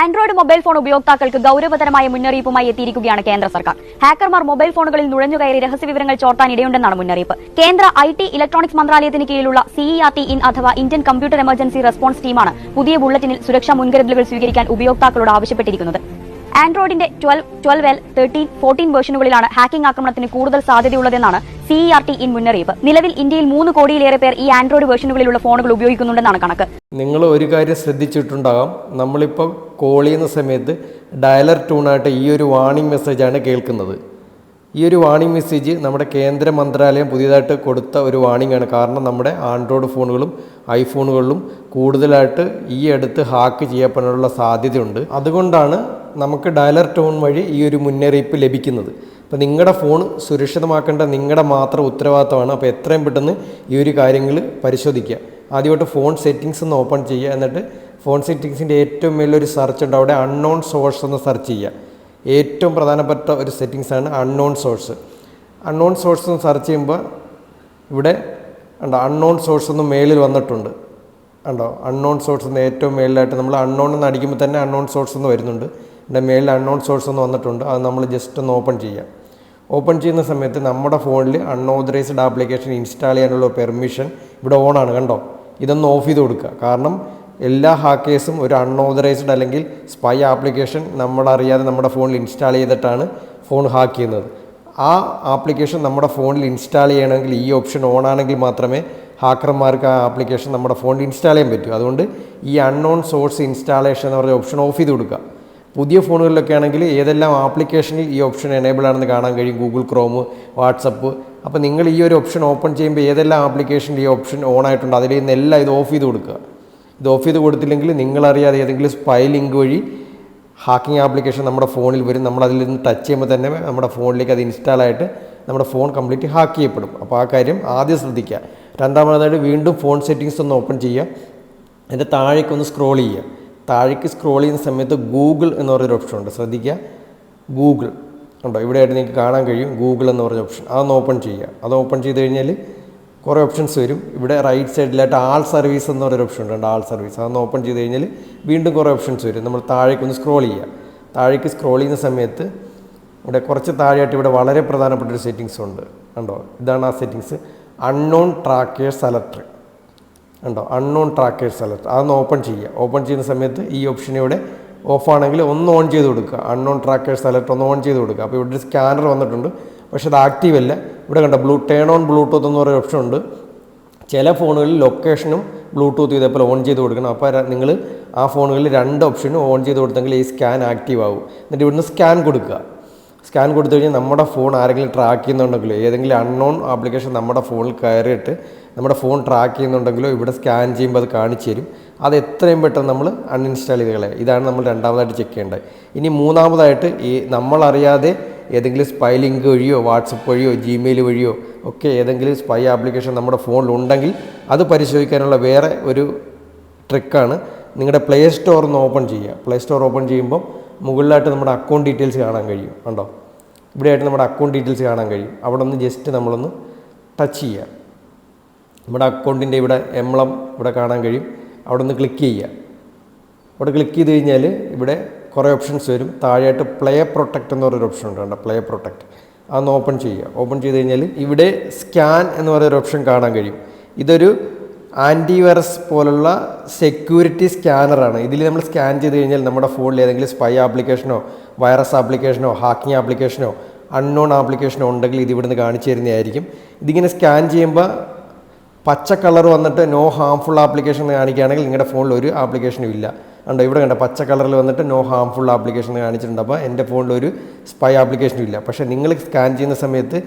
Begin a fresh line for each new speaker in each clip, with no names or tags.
Android mobile phone ഉപയോക്താക്കൾക്ക് ഗൌരവതരമായ മുന്നറിയിപ്പുമായി എത്തിയിരിക്കുകയാണ് കേന്ദ്ര സർക്കാർ. ഹാക്കർമാർ മൊബൈൽ ഫോണുകളിൽ നുഴഞ്ഞുകയറി രഹസ്യവിവരങ്ങൾ ചോർത്താൻ ഇടയുണ്ടെന്നാണ് മുന്നറിയിപ്പ്. കേന്ദ്ര ഐ ടി ഇലക്ട്രോണിക്സ് മന്ത്രാലയത്തിന് കീഴിലുള്ള C E R T in അഥവാ ഇന്ത്യൻ കമ്പ്യൂട്ടർ എമർജൻസി റെസ്പോൺസ് ടീമാണ് പുതിയ ബുള്ളറ്റിനിൽ സുരക്ഷാ മുൻകരുതലുകൾ സ്വീകരിക്കാൻ ഉപയോക്താക്കളോട് ആവശ്യപ്പെട്ടിരിക്കുന്നത്. ആൻഡ്രോയിഡിന്റെ twelve twelve L thirteen fourteen വേർഷനുകളിലാണ് hacking ആക്രമണത്തിന് കൂടുതൽ സാധ്യതയുള്ളതെന്നാണ് സിഇആർ ടി ഇൻ മുന്നറിയിപ്പ്. നിലവിൽ ഇന്ത്യയിൽ മൂന്ന് കോടിയിലേറെ പേർ ഈ ആൻഡ്രോയിഡ് വേർഷനുകളിലുള്ള ഫോണുകൾ ഉപയോഗിക്കുന്നുണ്ടെന്നാണ് കണക്ക്.
നിങ്ങൾ ഒരു കാര്യം ശ്രദ്ധിച്ചിട്ടുണ്ടാകാം. നമ്മളിപ്പോൾ കോൾ ചെയ്യുന്ന സമയത്ത് ഡയലർ ടൂണായിട്ട് ഈ ഒരു വാണിംഗ് മെസ്സേജാണ് കേൾക്കുന്നത്. ഈ ഒരു വാണിംഗ് മെസ്സേജ് നമ്മുടെ കേന്ദ്ര മന്ത്രാലയം പുതിയതായിട്ട് കൊടുത്ത ഒരു വാണിംഗ് ആണ്. കാരണം നമ്മുടെ ആൻഡ്രോയിഡ് ഫോണുകളും ഐഫോണുകളിലും കൂടുതലായിട്ട് ഈ അടുത്ത് ഹാക്ക് ചെയ്യപ്പെടാനുള്ള സാധ്യതയുണ്ട്. അതുകൊണ്ടാണ് നമുക്ക് ഡയലർ ടോൺ വഴി ഈ ഒരു മുന്നറിയിപ്പ് ലഭിക്കുന്നത്. അപ്പോൾ നിങ്ങളുടെ ഫോൺ സുരക്ഷിതമാക്കേണ്ട നിങ്ങളുടെ മാത്രം ഉത്തരവാദിത്തമാണ്. അപ്പോൾ എത്രയും പെട്ടെന്ന് ഈ ഒരു കാര്യങ്ങൾ പരിശോധിക്കുക. ആദ്യമായിട്ട് ഫോൺ സെറ്റിങ്സ് ഒന്ന് ഓപ്പൺ ചെയ്യുക. എന്നിട്ട് ഫോൺ സെറ്റിങ്സിന്റെ ഏറ്റവും മേലൊരു സെർച്ച് ഉണ്ട്. അവിടെ അൺനോൺ സോഴ്സ് എന്ന് സെർച്ച് ചെയ്യുക. ഏറ്റവും പ്രധാനപ്പെട്ട ഒരു സെറ്റിങ്സ് ആണ് അൺനോൺ സോഴ്സ്. അൺനോൺ സോഴ്സ് എന്ന് സെർച്ച് ചെയ്യുമ്പോൾ ഇവിടെ ഉണ്ടോ അൺനോൺ സോഴ്സ് ഒന്ന് മേളിൽ വന്നിട്ടുണ്ട്. ഉണ്ടോ അൺനോൺ സോഴ്സ് എന്ന് ഏറ്റവും മേളിലായിട്ട് നമ്മൾ അൺനോൺ എന്ന് അടിക്കുമ്പോൾ തന്നെ അൺനോൺ സോഴ്സ് എന്ന് വരുന്നുണ്ട്. എന്റെ മേളിൽ അൺനോൺ സോഴ്സ് എന്ന് വന്നിട്ടുണ്ട് അത് നമ്മൾ ജസ്റ്റ് ഒന്ന് ഓപ്പൺ ചെയ്യാം. ഓപ്പൺ ചെയ്യുന്ന സമയത്ത് നമ്മുടെ ഫോണിൽ അൺഓതറൈസ്ഡ് ആപ്ലിക്കേഷൻ ഇൻസ്റ്റാൾ ചെയ്യാനുള്ള പെർമിഷൻ ഇവിടെ ഓണാണ് കണ്ടോ? ഇതൊന്ന് ഓഫ് ചെയ്ത് കൊടുക്കുക. കാരണം എല്ലാ ഹാക്കേഴ്സും ഒരു അൺഓതറൈസ്ഡ് അല്ലെങ്കിൽ സ്പൈ ആപ്ലിക്കേഷൻ നമ്മളറിയാതെ നമ്മുടെ ഫോണിൽ ഇൻസ്റ്റാൾ ചെയ്തിട്ടാണ് ഫോൺ ഹാക്ക് ചെയ്യുന്നത്. ആ ആപ്ലിക്കേഷൻ നമ്മുടെ ഫോണിൽ ഇൻസ്റ്റാൾ ചെയ്യണമെങ്കിൽ ഈ ഓപ്ഷൻ ഓൺ ആണെങ്കിൽ മാത്രമേ ഹാക്കർമാർക്ക് ആ ആപ്ലിക്കേഷൻ നമ്മുടെ ഫോണിൽ ഇൻസ്റ്റാൾ ചെയ്യാൻ പറ്റൂ. അതുകൊണ്ട് ഈ അൺനോൺ സോഴ്സ് ഇൻസ്റ്റാളേഷൻ എന്ന് പറഞ്ഞ ഓപ്ഷൻ ഓഫ് ചെയ്ത് കൊടുക്കുക. പുതിയ ഫോണുകളിലൊക്കെ ആണെങ്കിൽ ഏതെല്ലാം ആപ്ലിക്കേഷനിൽ ഈ ഓപ്ഷൻ എനേബിൾ ആണെന്ന് കാണാൻ കഴിയും? ഗൂഗിൾ ക്രോം വാട്സപ്പ് അപ്പോൾ നിങ്ങൾ ഈ ഒരു ഓപ്ഷൻ ഓപ്പൺ ചെയ്യുമ്പോൾ ഏതെല്ലാം ആപ്ലിക്കേഷനിൽ ഈ ഓപ്ഷൻ ഓൺ ആയിട്ടുണ്ട്? അതിൽ നിന്നെല്ലാം ഇത് ഓഫ് ചെയ്ത് കൊടുക്കുക. ഇത് ഓഫ് ചെയ്ത് കൊടുത്തില്ലെങ്കിൽ നിങ്ങളറിയാതെ ഏതെങ്കിലും സ്പൈ ലിങ്ക് വഴി ഹാക്കിംഗ് ആപ്ലിക്കേഷൻ നമ്മുടെ ഫോണിൽ വരും. നമ്മൾ നിന്ന് ടച്ച് ചെയ്യുമ്പോൾ തന്നെ നമ്മുടെ ഫോണിലേക്ക് അത് ഇൻസ്റ്റാൾ ആയിട്ട് നമ്മുടെ ഫോൺ കംപ്ലീറ്റ് ഹാക്ക് ചെയ്യപ്പെടും. അപ്പോൾ ആ കാര്യം ആദ്യം ശ്രദ്ധിക്കുക. രണ്ടാമതായിട്ട് വീണ്ടും ഫോൺ സെറ്റിങ്സ് ഒന്ന് ഓപ്പൺ ചെയ്യുക. അതിന്റെ താഴേക്കൊന്ന് സ്ക്രോൾ ചെയ്യുക. താഴേക്ക് സ്ക്രോൾ ചെയ്യുന്ന സമയത്ത് ഗൂഗിൾ എന്ന് പറഞ്ഞൊരു ഓപ്ഷൻ ഉണ്ട്. ശ്രദ്ധിക്കുക. ഗൂഗിൾ ഉണ്ടോ? ഇവിടെയായിട്ട് നിങ്ങൾക്ക് കാണാൻ കഴിയും ഗൂഗിൾ എന്ന് പറഞ്ഞ ഓപ്ഷൻ അതൊന്ന് ഓപ്പൺ ചെയ്യുക. അത് ഓപ്പൺ ചെയ്ത് കഴിഞ്ഞാൽ കുറേ ഓപ്ഷൻസ് വരും. ഇവിടെ റൈറ്റ് സൈഡിലായിട്ട് ആൾ സർവീസ് എന്ന് പറയുന്ന ഓപ്ഷൻ ഉണ്ട്. ആൾ സർവീസ് അതൊന്ന് ഓപ്പൺ ചെയ്ത് കഴിഞ്ഞാൽ വീണ്ടും കുറേ ഓപ്ഷൻസ് വരും. നമ്മൾ താഴേക്ക് ഒന്ന് സ്ക്രോൾ ചെയ്യുക. താഴേക്ക് സ്ക്രോൾ ചെയ്യുന്ന സമയത്ത് ഇവിടെ കുറച്ച് താഴെയായിട്ട് ഇവിടെ വളരെ പ്രധാനപ്പെട്ട ഒരു സെറ്റിങ്സ് ഉണ്ട്. കണ്ടോ? ഇതാണ് ആ സെറ്റിങ്സ് അൺനോൺ ട്രാക്കേഴ്സ് അലർട്ട് ഉണ്ടോ? അൺനോൺ ട്രാക്കേഴ്സ് അലർട്ട് അതൊന്ന് ഓപ്പൺ ചെയ്യുക. ഓപ്പൺ ചെയ്യുന്ന സമയത്ത് ഈ ഓപ്ഷൻ ഇവിടെ ഓഫ് ആണെങ്കിൽ ഒന്ന് ഓൺ ചെയ്ത് കൊടുക്കുക. അൺനോൺ ട്രാക്കേഴ്സ് അലർട്ട് ഒന്ന് ഓൺ ചെയ്ത് കൊടുക്കുക. അപ്പോൾ ഇവിടെ ഒരു സ്കാനർ വന്നിട്ടുണ്ട്. പക്ഷെ അത് ആക്റ്റീവ് അല്ല. ഇവിടെ കണ്ട ബ്ലൂ ടേൺ ഓൺ ബ്ലൂടൂത്ത് എന്ന് പറയുന്ന ഓപ്ഷൻ ഉണ്ട്. ചില ഫോണുകളിൽ ലൊക്കേഷനും ബ്ലൂടൂത്ത് ഇതേപോലെ ഓൺ ചെയ്ത് കൊടുക്കണം. അപ്പോൾ നിങ്ങൾ ആ ഫോണുകളിൽ രണ്ട് ഓപ്ഷനും ഓൺ ചെയ്ത് കൊടുത്തെങ്കിൽ ഈ സ്കാൻ ആക്റ്റീവ് ആവും. എന്നിട്ട് ഇവിടുന്ന് സ്കാൻ കൊടുക്കുക. സ്കാൻ കൊടുത്തു കഴിഞ്ഞാൽ നമ്മുടെ ഫോൺ ആരെങ്കിലും ട്രാക്ക് ചെയ്യുന്നുണ്ടെങ്കിൽ ഏതെങ്കിലും അൺനോൺ ആപ്ലിക്കേഷൻ നമ്മുടെ ഫോണിൽ കയറിയിട്ട് നമ്മുടെ ഫോൺ ട്രാക്ക് ചെയ്യുന്നുണ്ടെങ്കിലോ ഇവിടെ സ്കാൻ ചെയ്യുമ്പോൾ അത് കാണിച്ചു തരും. അത് എത്രയും പെട്ടെന്ന് നമ്മൾ അൺഇൻസ്റ്റാൾ ചെയ്ത് കളയുക ഇതാണ് നമ്മൾ രണ്ടാമതായിട്ട് ചെക്ക് ചെയ്യേണ്ടത്. ഇനി മൂന്നാമതായിട്ട് ഈ നമ്മളറിയാതെ ഏതെങ്കിലും സ്പൈ ലിങ്ക് വഴിയോ വാട്സപ്പ് വഴിയോ ജിമെയിൽ വഴിയോ ഒക്കെ ഏതെങ്കിലും സ്പൈ ആപ്ലിക്കേഷൻ നമ്മുടെ ഫോണിലുണ്ടെങ്കിൽ അത് പരിശോധിക്കാനുള്ള വേറെ ഒരു ട്രിക്കാണ് നിങ്ങളുടെ പ്ലേ സ്റ്റോർ ഒന്ന് ഓപ്പൺ ചെയ്യുക. പ്ലേ സ്റ്റോർ ഓപ്പൺ ചെയ്യുമ്പോൾ മുകളിലായിട്ട് നമ്മുടെ അക്കൗണ്ട് ഡീറ്റെയിൽസ് കാണാൻ കഴിയും. ഉണ്ടോ ഇവിടെയായിട്ട് നമ്മുടെ അക്കൗണ്ട് ഡീറ്റെയിൽസ് കാണാൻ കഴിയും. അവിടെ ഒന്ന് ജസ്റ്റ് നമ്മളൊന്ന് ടച്ച് ചെയ്യുക. നമ്മുടെ അക്കൗണ്ടിന്റെ ഇവിടെ എംളം ഇവിടെ കാണാൻ കഴിയും. അവിടെ ഒന്ന് ക്ലിക്ക് ചെയ്യുക. അവിടെ ക്ലിക്ക് ചെയ്ത് കഴിഞ്ഞാൽ ഇവിടെ കുറേ ഓപ്ഷൻസ് വരും. താഴെയായിട്ട് പ്ലേ പ്രൊട്ടക്റ്റ് എന്ന് പറയുന്നൊരു ഓപ്ഷൻ ഉണ്ട് കണ്ടോ? പ്ലേ പ്രൊട്ടക്റ്റ് അതൊന്ന് ഓപ്പൺ ചെയ്യുക. ഓപ്പൺ ചെയ്ത് കഴിഞ്ഞാൽ ഇവിടെ സ്കാൻ എന്ന് പറയുന്നൊരു ഓപ്ഷൻ കാണാൻ കഴിയും. ഇതൊരു ആന്റിവൈറസ് പോലുള്ള സെക്യൂരിറ്റി സ്കാനറാണ് ഇതിൽ നമ്മൾ സ്കാൻ ചെയ്ത് കഴിഞ്ഞാൽ നമ്മുടെ ഫോണിൽ ഏതെങ്കിലും സ്പൈ ആപ്ലിക്കേഷനോ വൈറസ് ആപ്ലിക്കേഷനോ ഹാക്കിംഗ് ആപ്ലിക്കേഷനോ അൺനോൺ ആപ്ലിക്കേഷനോ ഉണ്ടെങ്കിൽ ഇത് ഇവിടുന്ന് കാണിച്ചു തരുന്നതായിരിക്കും. ഇതിങ്ങനെ സ്കാൻ ചെയ്യുമ്പോൾ പച്ച കളർ വന്നിട്ട് നോ ഹാംഫുൾ ആപ്ലിക്കേഷൻ കാണിക്കുകയാണെങ്കിൽ നിങ്ങളുടെ ഫോണിൽ ഒരു ആപ്ലിക്കേഷനും ഇല്ല. കണ്ടോ ഇവിടെ കണ്ട പച്ച കളറിൽ വന്നിട്ട് നോ ഹാംഫുൾ ആപ്ലിക്കേഷൻ കാണിച്ചിട്ടുണ്ട്. അപ്പോൾ എന്റെ ഫോണിൽ ഒരു സ്പൈ ആപ്ലിക്കേഷനും ഇല്ല. പക്ഷേ നിങ്ങൾ സ്കാൻ ചെയ്യുന്ന സമയത്ത്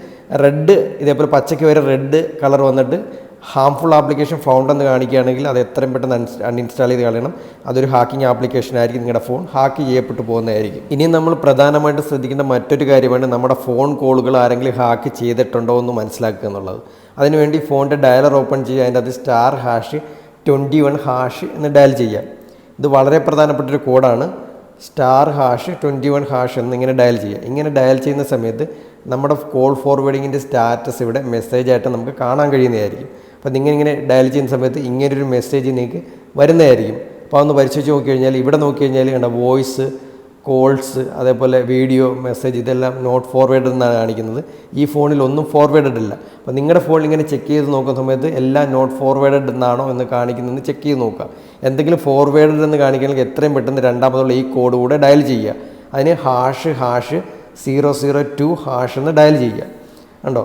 റെഡ് ഇതേപോലെ പച്ചയ്ക്ക് വരെ റെഡ് കളർ വന്നിട്ട് ഹാംഫുൾ ആപ്ലിക്കേഷൻ ഫൗണ്ട് എന്ന് കാണിക്കുകയാണെങ്കിൽ അത് എത്രയും പെട്ടെന്ന് അൺഇൻസ്റ്റാൾ ചെയ്ത് കളയണം. അതൊരു ഹാക്കിംഗ് ആപ്ലിക്കേഷൻ ആയിരിക്കും നിങ്ങളുടെ ഫോൺ ഹാക്ക് ചെയ്യപ്പെട്ടു പോകുന്നതായിരിക്കും. ഇനി നമ്മൾ പ്രധാനമായിട്ട് ശ്രദ്ധിക്കേണ്ട മറ്റൊരു കാര്യമാണ് നമ്മുടെ ഫോൺ കോളുകൾ ആരെങ്കിലും ഹാക്ക് ചെയ്തിട്ടുണ്ടോ എന്ന് മനസ്സിലാക്കുക എന്നുള്ളത്. അതിനുവേണ്ടി ഫോണിന്റെ ഡയലർ ഓപ്പൺ ചെയ്യുക അതിന്റെ അത് star hash twenty one hash എന്ന് ഡയൽ ചെയ്യുക. ഇത് വളരെ പ്രധാനപ്പെട്ട ഒരു കോഡാണ് star hash twenty one hash എന്നിങ്ങനെ ഡയൽ ചെയ്യുക. ഇങ്ങനെ ഡയൽ ചെയ്യുന്ന സമയത്ത് നമ്മുടെ കോൾ ഫോർവേഡിങ്ങിന്റെ സ്റ്റാറ്റസ് ഇവിടെ മെസ്സേജായിട്ട് നമുക്ക് കാണാൻ കഴിയുന്നതായിരിക്കും. അപ്പോൾ നിങ്ങൾ ഇങ്ങനെ ഡയൽ ചെയ്യുന്ന സമയത്ത് ഇങ്ങനൊരു മെസ്സേജ് നിങ്ങൾക്ക് വരുന്നതായിരിക്കും. അപ്പോൾ ഒന്ന് പരിശോധിച്ച് നോക്കി കഴിഞ്ഞാൽ ഇവിടെ നോക്കി കഴിഞ്ഞാൽ കണ്ട വോയിസ് കോൾസ് അതേപോലെ വീഡിയോ മെസ്സേജ് ഇതെല്ലാം നോട്ട് ഫോർവേഡ് എന്നാണ് കാണിക്കുന്നത്. ഈ ഫോണിൽ ഒന്നും ഫോർവേഡഡ് ഇല്ല. അപ്പോൾ നിങ്ങളുടെ ഫോണിൽ ഇങ്ങനെ ചെക്ക് ചെയ്ത് നോക്കുന്ന സമയത്ത് എല്ലാം നോട്ട് ഫോർവേഡഡ് എന്നാണോ എന്ന് കാണിക്കുന്നതെന്ന് ചെക്ക് ചെയ്ത് നോക്കുക. എന്തെങ്കിലും ഫോർവേഡഡ് എന്ന് കാണിക്കണമെങ്കിൽ എത്രയും പെട്ടെന്ന് രണ്ടാമതുള്ള ഈ കോഡ് കൂടെ ഡയൽ ചെയ്യുക. അതിന് hash hash zero zero two hash എന്ന് ഡയൽ ചെയ്യുക. കണ്ടോ?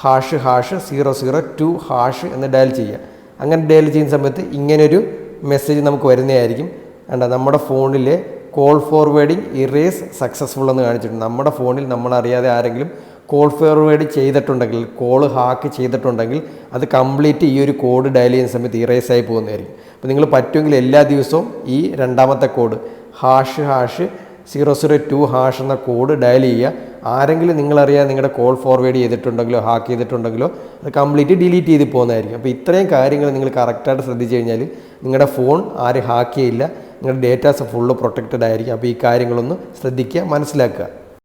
Hash hash zero zero two hash എന്ന് ഡയൽ ചെയ്യുക. അങ്ങനെ ഡയൽ ചെയ്യുന്ന സമയത്ത് ഇങ്ങനൊരു മെസ്സേജ് നമുക്ക് വരുന്നതായിരിക്കും. കണ്ട നമ്മുടെ ഫോണിലെ കോൾ ഫോർവേഡിങ് ഇറേസ് സക്സസ്ഫുൾ എന്ന് കാണിച്ചിട്ടുണ്ട്. നമ്മുടെ ഫോണിൽ നമ്മളറിയാതെ ആരെങ്കിലും കോൾ ഫോർവേഡ് ചെയ്തിട്ടുണ്ടെങ്കിൽ കോൾ ഹാക്ക് ചെയ്തിട്ടുണ്ടെങ്കിൽ അത് കംപ്ലീറ്റ് ഈ ഒരു കോഡ് ഡയൽ ചെയ്യുന്ന സമയത്ത് ഇറേസ് ആയി പോകുന്നതായിരിക്കും. അപ്പോൾ നിങ്ങൾ പറ്റുമെങ്കിൽ എല്ലാ ദിവസവും ഈ രണ്ടാമത്തെ code hash hash zero zero two hash എന്ന കോഡ് ഡയൽ ചെയ്യുക. ആരെങ്കിലും നിങ്ങളറിയാൻ നിങ്ങളുടെ കോൾ ഫോർവേഡ് ചെയ്തിട്ടുണ്ടെങ്കിലോ ഹാക്ക് ചെയ്തിട്ടുണ്ടെങ്കിലോ അത് കംപ്ലീറ്റ് ഡിലീറ്റ് ചെയ്ത് പോകുന്നതായിരിക്കും. അപ്പോൾ ഇത്രയും കാര്യങ്ങൾ നിങ്ങൾ കറക്റ്റായിട്ട് ശ്രദ്ധിച്ചു കഴിഞ്ഞാൽ നിങ്ങളുടെ ഫോൺ ആരും ഹാക്ക് ചെയ്യില്ല. നിങ്ങളുടെ ഡേറ്റാസ് ഫുള്ള് പ്രൊട്ടക്റ്റഡ് ആയിരിക്കും. അപ്പോൾ ഈ കാര്യങ്ങളൊന്ന് ശ്രദ്ധിക്കുക മനസ്സിലാക്കുക.